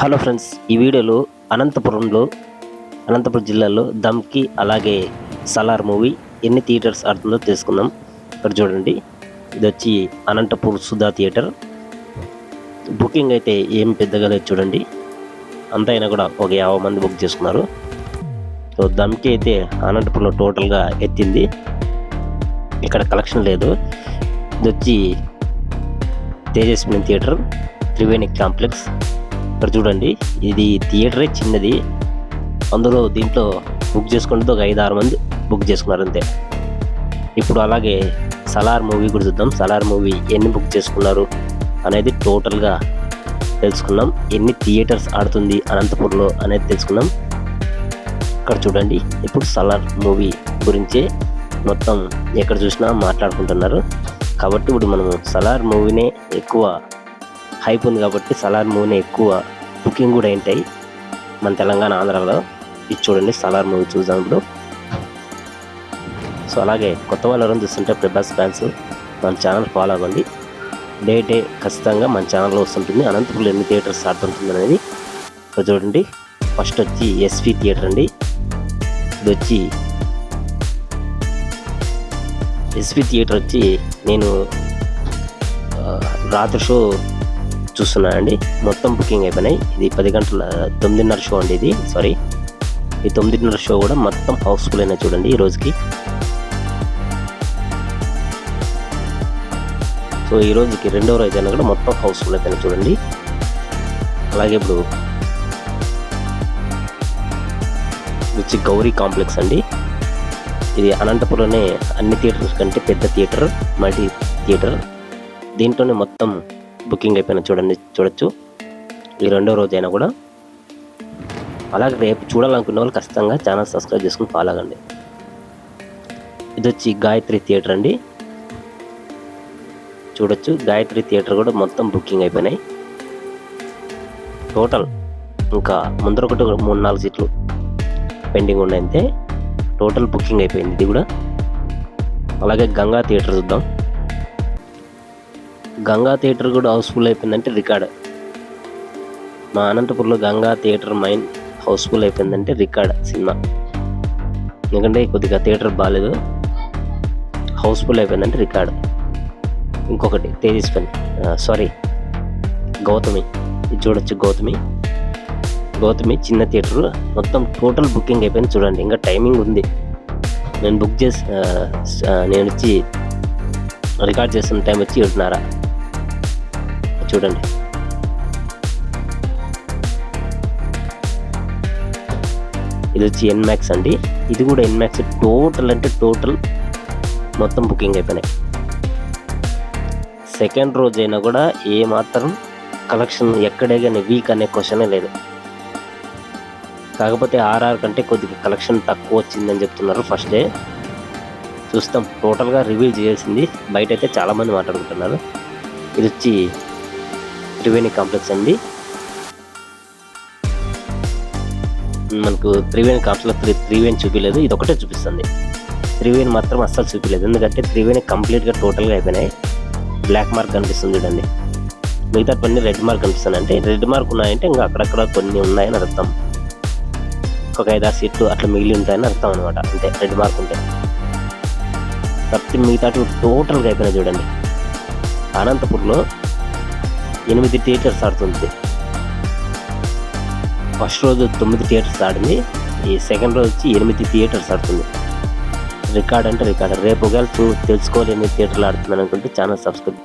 Hello friends ఈ వీడియోలో అనంతపురంలో అనంతపురం జిల్లాలో దమ్కి అలాగే సలార్ మూవీ ఎన్ని థియేటర్స్ ఆడుతుందో తెలుసుకుందాం. ఇక్కడ చూడండి ఇది వచ్చి అనంతపూర్ సుధా థియేటర్. బుకింగ్ అయితే ఏం పెద్దగా లేదు చూడండి. అంత అయినా కూడా ఒక యాభై మంది బుక్ చేసుకున్నారు. సో దమ్కి అయితే అనంతపురంలో టోటల్గా ఎత్తింది. ఇక్కడ కలెక్షన్ లేదు. ఇది వచ్చి తేజస్విని థియేటర్ త్రివేణి కాంప్లెక్స్. ఇక్కడ చూడండి. ఇది థియేటరే చిన్నది. అందులో దీంట్లో బుక్ చేసుకుంటే ఒక ఐదు ఆరు మంది బుక్ చేసుకున్నారు అంతే. ఇప్పుడు అలాగే సలార్ మూవీ కూడా చూద్దాం. సలార్ మూవీ ఎన్ని బుక్ చేసుకున్నారు అనేది టోటల్గా తెలుసుకున్నాం. ఎన్ని థియేటర్స్ ఆడుతుంది అనంతపూర్లో అనేది తెలుసుకున్నాం. ఇక్కడ చూడండి. ఇప్పుడు సలార్ మూవీ గురించే మొత్తం ఎక్కడ చూసినా మాట్లాడుకుంటున్నారు. కాబట్టి ఇప్పుడు మనము సలార్ మూవీనే ఎక్కువ హైప్ ఉంది కాబట్టి సలార్ మూవీని ఎక్కువ బుకింగ్ కూడా ఏంటాయి మన తెలంగాణ ఆంధ్రాలో. ఇది చూడండి సలార్ మూవీ చూద్దాం ఇప్పుడు. సో అలాగే కొత్త వాళ్ళు ఎవరైనా చూస్తుంటే ప్రభాస్ ఫ్యాన్స్ మన ఛానల్ ఫాలో అవ్వండి. డే డే ఖచ్చితంగా మన ఛానల్లో వస్తుంటుంది. అనంతపురం ఎన్ని థియేటర్స్ స్టార్ట్ ఉంటుంది అనేది చూడండి. ఫస్ట్ వచ్చి ఎస్వి థియేటర్ అండి. ఇది వచ్చి ఎస్వి థియేటర్ వచ్చి నేను రాత్రి షో చూస్తున్నానండి. మొత్తం బుకింగ్ అయిపోయినాయి. ఇది పది గంటల తొమ్మిదిన్నర షో అండి ఇది. సారీ ఈ తొమ్మిదిన్నర షో కూడా మొత్తం హౌస్ఫుల్ అయినా చూడండి ఈ రోజుకి. సో ఈ రోజుకి రెండవ రోజు అయినా కూడా మొత్తం హౌస్ఫుల్ అయిపోయినా చూడండి. అలాగే ఇప్పుడు వచ్చి గౌరీ కాంప్లెక్స్ అండి. ఇది అనంతపురంలోనే అన్ని థియేటర్స్ కంటే పెద్ద థియేటర్ మల్టీ థియేటర్. దీంట్లోనే మొత్తం బుకింగ్ అయిపోయిన చూడండి చూడొచ్చు. ఈ రెండో రోజు అయినా కూడా అలాగే రేపు చూడాలనుకున్న వాళ్ళు ఖచ్చితంగా ఛానల్ సబ్స్క్రైబ్ చేసుకుని ఫాలో అవ్వండి. ఇది వచ్చి గాయత్రి థియేటర్ అండి. చూడొచ్చు గాయత్రి థియేటర్ కూడా మొత్తం బుకింగ్ అయిపోయినాయి. టోటల్ ఇంకా ముందర ఒకటి మూడు నాలుగు సీట్లు పెండింగ్ ఉన్నాయంతే టోటల్ బుకింగ్ అయిపోయింది ఇది కూడా. అలాగే గంగా థియేటర్ చూద్దాం. గంగా థియేటర్ కూడా హౌస్ఫుల్ అయిపోయిందంటే రికార్డ్. మా అనంతపూర్లో Ganga theatre main house full అయిపోయిందంటే రికార్డ్ సినిమా. ఎందుకంటే కొద్దిగా థియేటర్ బాగాలేదు హౌస్ఫుల్ అయిపోయిందంటే రికార్డ్. ఇంకొకటి తేజస్వని సారీ గౌతమి. ఇది చూడొచ్చు గౌతమి. గౌతమి చిన్న థియేటర్ మొత్తం టోటల్ బుకింగ్ అయిపోయింది చూడండి ఇంకా టైమింగ్ ఉంది. నేను బుక్ చేసి నేను వచ్చి రికార్డ్ చేస్తున్న టైం వచ్చి ఏడున్నర. చూడండి. ఇది వచ్చి ఎన్మాక్స్ అండి. ఇది కూడా ఎన్మాక్స్ టోటల్ అంటే టోటల్ మొత్తం బుకింగ్ అయిపోయినాయి. సెకండ్ రోజు అయినా కూడా ఏ మాత్రం కలెక్షన్ ఎక్కడే కానీ వీక్ అనే క్వశ్చనే లేదు. కాకపోతే ఆర్ఆర్ కంటే కొద్దిగా కలెక్షన్ తక్కువ వచ్చిందని చెప్తున్నారు ఫస్ట్ డే చూస్తాం. టోటల్గా రివ్యూ చేయాల్సింది. బయట అయితే చాలామంది మాట్లాడుకుంటున్నారు. ఇది వచ్చి త్రివేణి కాంప్లెక్స్ అండి. మనకు త్రివేణి కాంప్లెక్స్ త్రీ త్రివేణి చూపించలేదు ఇది ఒకటే చూపిస్తుంది. త్రివేణి మాత్రం అస్సలు చూపించలేదు ఎందుకంటే త్రివేణి కంప్లీట్గా టోటల్గా అయిపోయినాయి. బ్లాక్ మార్క్ కనిపిస్తుంది చూడండి. మిగతా కొన్ని రెడ్ మార్క్ కనిపిస్తుంది. అంటే రెడ్ మార్క్ ఉన్నాయంటే ఇంకా అక్కడక్కడ కొన్ని ఉన్నాయని అర్థం. ఒక ఐదారు సీట్లు అట్లా మిగిలి ఉంటాయని అర్థం అనమాట అంటే రెడ్ మార్క్ ఉంటే. తప్పి మిగతా టోటల్గా అయిపోయినాయి చూడండి. అనంతపూర్లో ఎనిమిది థియేటర్స్ ఆడుతుంది. ఫస్ట్ రోజు తొమ్మిది థియేటర్స్ ఆడింది. ఈ సెకండ్ రోజు వచ్చి ఎనిమిది థియేటర్స్ ఆడుతుంది. రికార్డ్ అంటే రికార్డ్. రేపు ఒకవేళ చూ తెలుసుకోవాలి ఎన్ని థియేటర్లు ఆడుతుంది అనుకుంటే ఛానల్ సబ్స్క్రైబ్